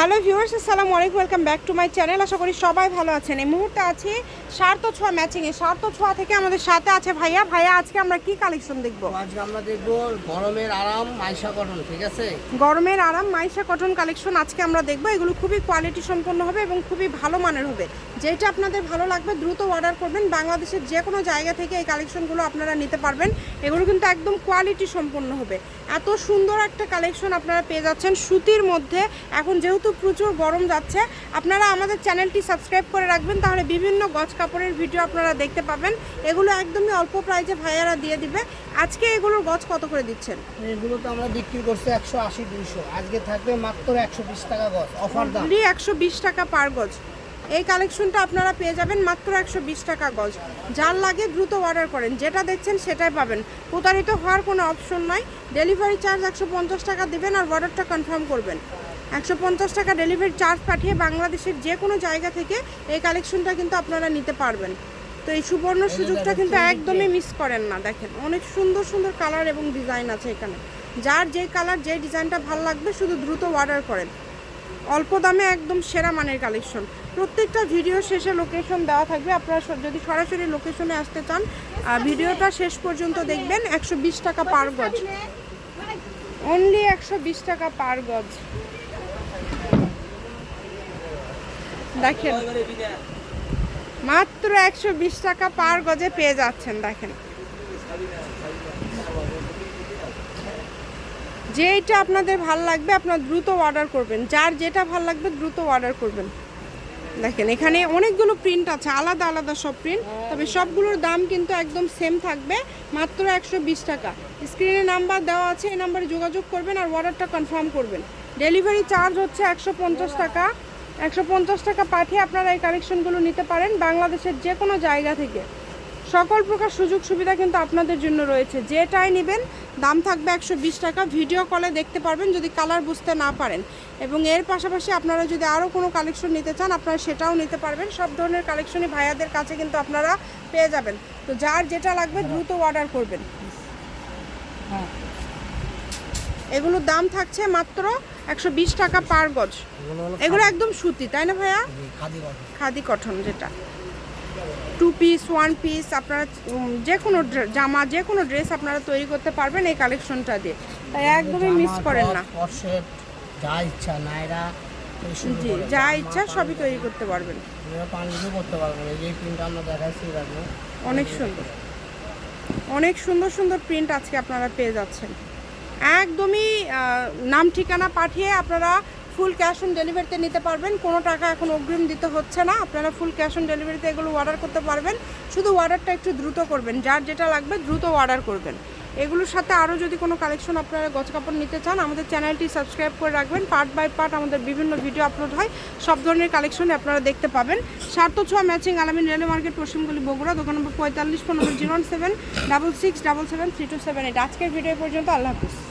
Hello viewers আসসালামু আলাইকুম welcome back to my channel. আশা করি সবাই ভালো আছেন। এই মুহূর্তে আছি সার্থ ছোঁয়া ম্যাচিংয়ে সার্থ ছোঁয়া থেকে আমাদের সাথে আছে ভাইয়া। ভাইয়া আজকে আমরা কি কালেকশন দেখব? আজকে আমরা দেখব গরমের আরাম মাইশা কটন ঠিক আছে? গরমের আরাম মাইশা কটন কালেকশন আজকে আমরা দেখব। এগুলো খুবই কোয়ালিটি সম্পন্ন হবে এবং খুবই ভালো মানের হবে। যেটা আপনাদের ভালো লাগবে দ্রুত অর্ডার করবেন। বাংলাদেশের যে কোনো জায়গা থেকে এই কালেকশনগুলো আপনারা নিতে পারবেন। এগুলো কিন্তু একদম কোয়ালিটি সম্পন্ন হবে। এত সুন্দর একটা কালেকশন আপনারা পেয়ে যাচ্ছেন। সুতির মধ্যে এখন যেহেতু প্রচুর গরম যাচ্ছে আপনারা আমাদের চ্যানেলটি সাবস্ক্রাইব করে রাখবেন তাহলে বিভিন্ন গছ কাপড়ের ভিডিও আপনারা দেখতে পাবেন। এগুলো একদমই অল্প প্রাইজে ভাইয়ারা দিয়ে দিবে। আজকে এগুলোর গছ কত করে দিচ্ছেন? এগুলো তো আমরা বিক্রি করছি একশো আশি দুইশো। আজকে থাকবে মাত্র একশো বিশ টাকা গছ অফার দাম। একশো বিশ টাকা পার গজ এই কালেকশনটা আপনারা পেয়ে যাবেন মাত্র একশো বিশ টাকা গজ। যার লাগে দ্রুত অর্ডার করেন। যেটা দেখছেন সেটাই পাবেন। প্রতারিত হওয়ার কোনো অপশন নাই। ডেলিভারি চার্জ একশো পঞ্চাশ টাকা দেবেন আর অর্ডারটা কনফার্ম করবেন। একশো পঞ্চাশ টাকা ডেলিভারি চার্জ পাঠিয়ে বাংলাদেশের যে কোনো জায়গা থেকে এই কালেকশনটা কিন্তু আপনারা নিতে পারবেন। তো এই সুবর্ণ সুযোগটা কিন্তু একদমই মিস করেন না। দেখেন অনেক সুন্দর সুন্দর কালার এবং ডিজাইন আছে এখানে। যার যে কালার যে ডিজাইনটা ভালো লাগবে শুধু দ্রুত অর্ডার করেন। অল্প দামে একদম সেরা মানের কালেকশন প্রত্যেকটা ভিডিও শেষে লোকেশন দেওয়া থাকবে। আপনারা যদি সরাসরি লোকেশনে আসতে চান ভিডিওটা শেষ পর্যন্ত দেখবেন। একশো বিশ টাকা পার গজ। অনলি একশো বিশ টাকা পার গজ। দেখেন, মাত্র একশো বিশ টাকা পার গজে পেয়ে যাচ্ছেন, দেখেন। যেটা আপনাদের ভালো লাগবে, আপনার দ্রুত অর্ডার করবেন। যার যেটা ভালো লাগবে, দ্রুত অর্ডার করবেন। দেখেন, এখানে অনেকগুলো প্রিন্ট আছে, আলাদা আলাদা সব প্রিন্ট তবে সবগুলোর দাম কিন্তু একদম সেম থাকবে, মাত্র একশো বিশ টাকা। স্ক্রিনে নাম্বার দেওয়া আছে, এই নাম্বারে যোগাযোগ করবেন আর অর্ডারটা কনফার্ম করবেন। ডেলিভারি চার্জ হচ্ছে একশো পঞ্চাশ টাকা। একশো পঞ্চাশ টাকা পাঠিয়ে আপনারা এই কালেকশনগুলো নিতে পারেন বাংলাদেশের যে কোনো জায়গা থেকে। সকল প্রকার সুযোগ সুবিধা কিন্তু আপনাদের জন্য রয়েছে। যেটাই নেবেন দাম থাকবে একশো বিশ টাকা। ভিডিও কলে দেখতে পারবেন যদি কালার বুঝতে না পারেন। এবং এর পাশাপাশি আপনারা যদি আরও কোনো কালেকশন নিতে চান আপনারা সেটাও নিতে পারবেন। সব ধরনের কালেকশনই ভাইয়াদের কাছে কিন্তু আপনারা পেয়ে যাবেন। তো যার যেটা লাগবে দ্রুত অর্ডার করবেন। এগুলোর দাম থাকছে মাত্র একশো বিশ টাকা পার গজ। এগুলো একদম সুতি তাই না ভাইয়া? খাদি- কটন যেটা। টু পিস ওয়ান পিস আপনারা যে কোনো জামা যে কোনো ড্রেস আপনারা তৈরি করতে পারবেন এই কালেকশনটা দিয়ে। তাই একদমই মিস করেন না। যা ইচ্ছা নাইরা জি যা ইচ্ছা সবই তৈরি করতে পারবেন। করতে পারবেন। এই যে প্রিন্ট আমরা দেখাচ্ছি অনেক সুন্দর। অনেক সুন্দর সুন্দর প্রিন্ট আজকে আপনারা পেয়ে যাচ্ছেন। একদমই নাম ঠিকানা পাঠিয়ে আপনারা ফুল ক্যাশ অন ডেলিভারিতে নিতে পারবেন। কোনো টাকা এখন অগ্রিম দিতে হচ্ছে না। আপনারা ফুল ক্যাশ অন ডেলিভারিতে এগুলো অর্ডার করতে পারবেন। শুধু অর্ডারটা একটু দ্রুত করবেন। যার যেটা লাগবে দ্রুত অর্ডার করবেন। এগুলোর সাথে আরও যদি কোনো কালেকশন আপনারা গছ কাপড় নিতে চান, আমাদের চ্যানেলটি সাবস্ক্রাইব করে রাখবেন। পার্ট বাই পার্ট আমাদের বিভিন্ন ভিডিও আপলোড হয়। সব ধরনের কালেকশনে আপনারা দেখতে পাবেন। সার্থ ছোঁয়া ম্যাচিং আলামিন রেলওয়ে মার্কেট, পশ্চিমগুলি বগুড়া, দোকান নম্বর পঁয়তাল্লিশ zero zero seven, double six, double seven, three two seven eight. আজকের ভিডিও পর্যন্ত আল্লাহ হাফিজ।